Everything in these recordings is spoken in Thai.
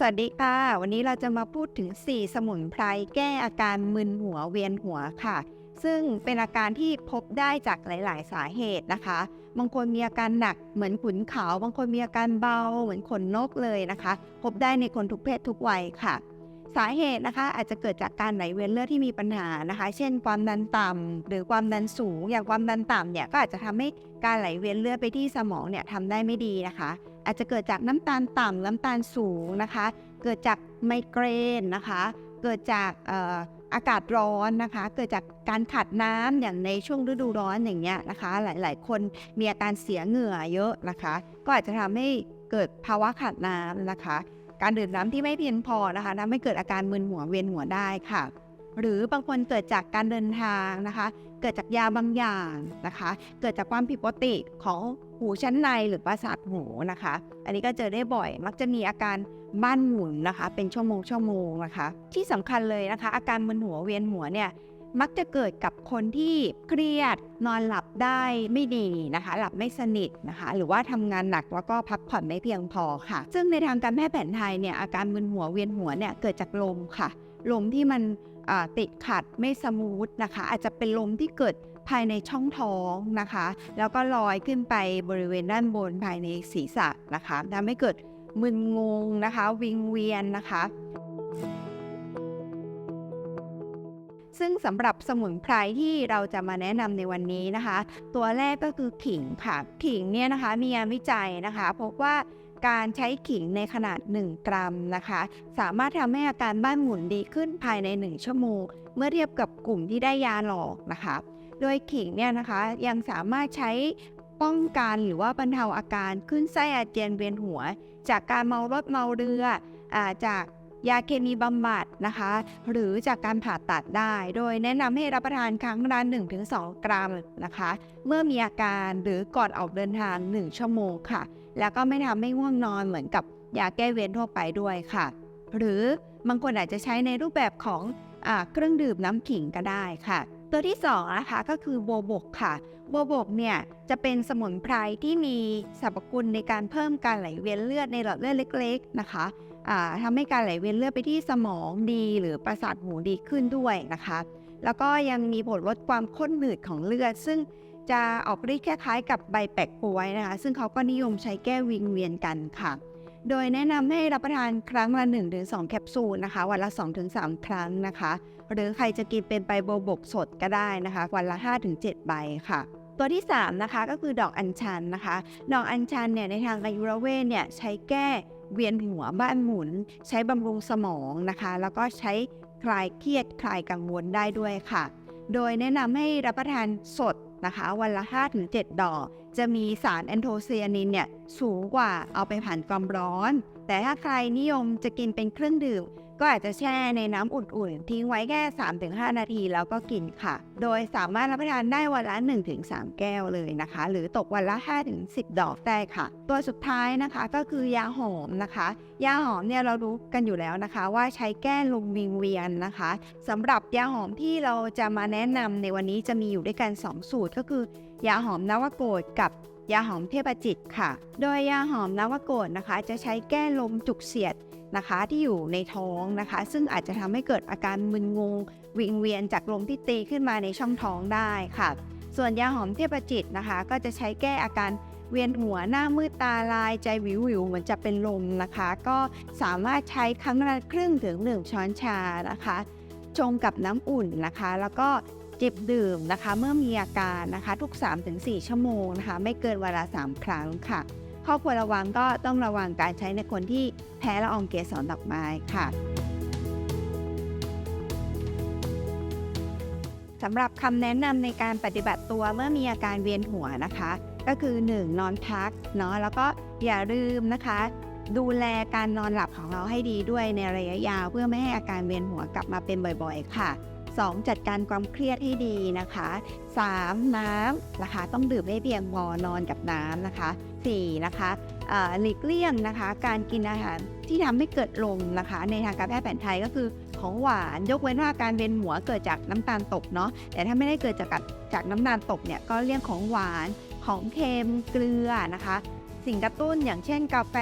สวัสดีค่ะ วันนี้เราจะมาพูดถึง 4 สมุนไพรแก้อาการมึนหัวเวียนหัวค่ะ ซึ่งเป็นอาการที่พบได้จากหลาย ๆ สาเหตุนะคะ บางคนมีอาการหนักเหมือนขุนเขา บางคนมีอาการเบาเหมือนขนนกเลยนะคะ พบได้ในคนทุกเพศทุกวัยค่ะ สาเหตุนะคะอาจจะเกิดจากการไหลเวียนเลือดที่มีปัญหานะคะ เช่น ความดันต่ำหรือความดันสูง อย่างความดันต่ำเนี่ยก็อาจจะทำให้การไหลเวียนเลือดไปที่สมองเนี่ยทำได้ไม่ดีนะคะ อาจจะเกิดจากน้ำตาลต่ำน้ำตาลสูงนะคะ เกิดจากไมเกรนนะคะ เกิดจากอากาศร้อนนะคะ เกิดจากการขาดน้ำอย่างในช่วงฤดูร้อนอย่างเงี้ยนะคะ หลาย ๆ คนมีอาการเสียเหงื่อเยอะนะคะ ก็อาจจะทำให้เกิดภาวะขาดน้ำนะคะ การดื่มน้ำที่ไม่เพียงพอนะคะทำให้เกิดอาการมึนหัวเวียนหัวได้ค่ะ หรือบางคนเกิดจากการเดินทางนะคะ เกิดจากยาบางอย่างนะคะ เกิดจากความผิดปกติของหูชั้นในหรือประสาทหูนะคะ อันนี้ก็เจอได้บ่อย มักจะมีอาการบ้านหมุนนะคะ เป็นชั่วโมงชั่วโมงนะคะ ที่สำคัญเลยนะคะ อาการมึนหัวเวียนหัวเนี่ยมักจะเกิดกับคนที่เครียดนอนหลับได้ไม่ดีนะคะ หลับไม่สนิทนะคะ หรือว่าทำงานหนักแล้วก็พักผ่อนไม่เพียงพอค่ะ ซึ่งในทางการแพทย์แผนไทยเนี่ยอาการมึนหัวเวียนหัวเนี่ยเกิดจากลมค่ะ ลมที่มัน ติดขัดไม่สมูทนะคะ อาจจะเป็นลมที่เกิดภายในช่องท้องนะคะ แล้วก็ลอยขึ้นไปบริเวณด้านบนภายในศีรษะนะคะทำให้เกิดมึนงงนะคะ วิงเวียนนะคะ ซึ่งสำหรับสมุนไพรที่เราจะมาแนะนำในวันนี้นะคะ ตัวแรกก็คือขิงค่ะ ขิงเนี่ยนะคะมีงานวิจัยนะคะพบว่า การใช้ขิงในขนาด 1 กรัมนะคะ สามารถทำให้อาการบ้านหมุนดีขึ้นภายใน 1 ชั่วโมง เมื่อเทียบกับกลุ่มที่ได้ยาหลอกนะคะ โดยขิงเนี่ยนะคะยังสามารถใช้ป้องกันหรือว่าบรรเทาอาการขึ้นไส้อาเจียนเวียนหัว จากการเมารถเมาเรืออาจากยาเคมีบำบัดนะคะ หรือจากการผ่าตัดได้ โดยแนะนำให้รับประทานครั้งละ1-2 กรัมนะคะ เมื่อมีอาการหรือก่อนออกเดินทาง 1 ชั่วโมงค่ะ แล้วก็ไม่ทำให้ง่วงนอนเหมือนกับยาแก้เวียนทั่วไปด้วยค่ะ หรือบางคนอาจจะใช้ในรูปแบบของอเครื่องดื่มน้ำขิงก็ได้ค่ะ ตัวที่สองนะคะก็คือโบบกค่ะโบบกเนี่ยจะเป็นสมุนไพรที่มีสรรพคุณในการเพิ่มการไหลเวียนเลือดในหลอดเลือดเล็ก ๆนะคะอ่าทำให้การไหลเวียนเลือดไปที่สมองดีหรือประสาทหูดีขึ้นด้วยนะคะ แล้วก็ยังมีผลลดความข้นหนืดของเลือด ซึ่ง จะออกฤทธิ์คล้ายๆกับใบแปะกล้วยนะคะ ซึ่งเขาก็นิยมใช้แก้วิงเวียนกันค่ะ โดยแนะนำให้รับประทานครั้งละ 1-2 แคปซูลนะคะ วันละ 2-3 ครั้งนะคะ หรือใครจะกินเป็นใบโบบกสดก็ได้นะคะ วันละ 5-7 ใบค่ะตัวที่ 3 นะคะก็คือดอกอัญชันนะคะ ดอกอัญชันเนี่ยในทางอายุรเวทเนี่ยใช้แก้เวียนหัวบ้านหมุน ใช้บำรุงสมองนะคะ แล้วก็ใช้คลายเครียดคลายกังวลได้ด้วยค่ะ โดยแนะนำให้รับประทานสด นะคะ วันละ 5-7 ดอก จะมีสารแอนโทไซยานินเนี่ยสูงกว่าเอาไปผ่านความร้อน แต่ถ้าใครนิยมจะกินเป็นเครื่องดื่ม ก็อาจจะแช่ในน้ำอุ่นๆ ทิ้งไว้แค่ 3-5 นาทีแล้วก็กินค่ะ โดยสามารถรับประทานได้วันละ 1-3 แก้วเลยนะคะ หรือตกวันละ 5-10 ดอกได้ค่ะ ตัวสุดท้ายนะคะก็คือยาหอมนะคะ ยาหอมเนี่ยเรารู้กันอยู่แล้วนะคะ ว่าใช้แก้ลมวิงเวียนนะคะสำหรับยาหอมที่เราจะมาแนะนำในวันนี้จะมีอยู่ด้วยกัน 2 สูตรก็คือยาหอมนวโกดกับยาหอมเทพจิตค่ะ โดยยาหอมนวโกดนะคะ จะใช้แก้ลมจุกเสียด นะคะที่อยู่ในท้องนะคะ ซึ่งอาจจะทำให้เกิดอาการมึนงงวิงเวียนจากลมที่ตีขึ้นมาในช่องท้องได้ค่ะ ส่วนยาหอมเทพจิตนะคะ ก็จะใช้แก้อาการเวียนหัวหน้ามืดตาลายใจวิววิวเหมือนจะเป็นลมนะคะ ก็สามารถใช้ครั้งละครึ่งถึง 1 ช้อนชานะคะชงกับน้ำอุ่นนะคะ แล้วก็จิบดื่มนะคะ เมื่อมีอาการนะคะ ทุก 3-4 ชั่วโมงนะคะ ไม่เกินเวลา 3 ครั้งค่ะ ข้อควรระวังก็ต้องระวังการใช้ในคนที่แพ้ละอองเกสรดอกไม้ค่ะสำหรับคำแนะนำในการปฏิบัติตัวเมื่อมีอาการเวียนหัวนะคะ ก็คือ 1. นอนพักเนาะแล้วก็อย่าลืมนะคะ ดูแลการนอนหลับของเราให้ดีด้วยในระยะยาว เพื่อไม่ให้อาการเวียนหัวกลับมาเป็นบ่อยๆ ค่ะ 2. จัดการความเครียดให้ดีนะคะ 3. น้ำนะคะ ต้องดื่มให้เพียงพอนอนกับน้ำนะคะ 4. นะคะหลีกเลี่ยงนะคะ การกินอาหารที่ทำให้เกิดลมนะคะ ในทางการแพทย์แผนไทยก็คือของหวานยกเว้นว่าการเวียนหัวเกิดจากน้ำตาลตกเนาะแต่ถ้าไม่ได้เกิดจากจากน้ำตาลตกเนี่ยก็เลี่ยงของหวานของเค็มเกลือนะคะ สิ่งกระตุ้นอย่างเช่นกาแฟ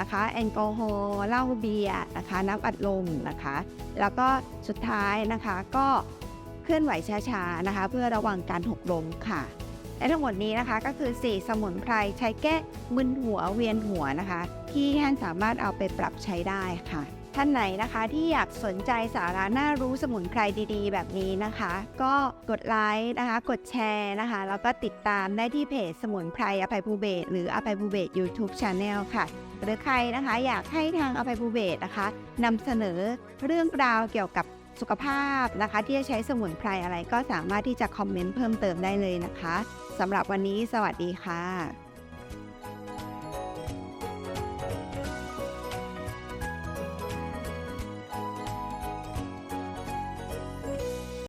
นะคะแอลกอฮอล์เหล้าเบียร์นะคะน้ำอัดลมนะคะ แล้วก็สุดท้ายนะคะก็เคลื่อนไหวช้าๆนะคะ เพื่อระวังการหกล้มค่ะและทั้งหมดนี้นะคะก็คือ 4 สมุนไพรใช้แก้มึนหัวเวียนหัวนะคะ ที่ท่านสามารถเอาไปปรับใช้ได้ค่ะ ท่านไหนนะคะที่อยากสนใจสาระน่ารู้สมุนไพรดี ๆ แบบนี้นะคะ ก็กดไลค์นะคะ กดแชร์นะคะ แล้วก็ติดตามได้ที่เพจสมุนไพรอภัยภูเบศหรืออภัยภูเบศ YouTube Channel ค่ะ หรือใครนะคะอยากให้ทางอภัยภูเบศนะคะนำเสนอเรื่องราวเกี่ยวกับสุขภาพนะคะ ที่จะใช้สมุนไพรอะไรก็สามารถที่จะคอมเมนต์เพิ่มเติมได้เลยนะคะสำหรับวันนี้สวัสดีค่ะ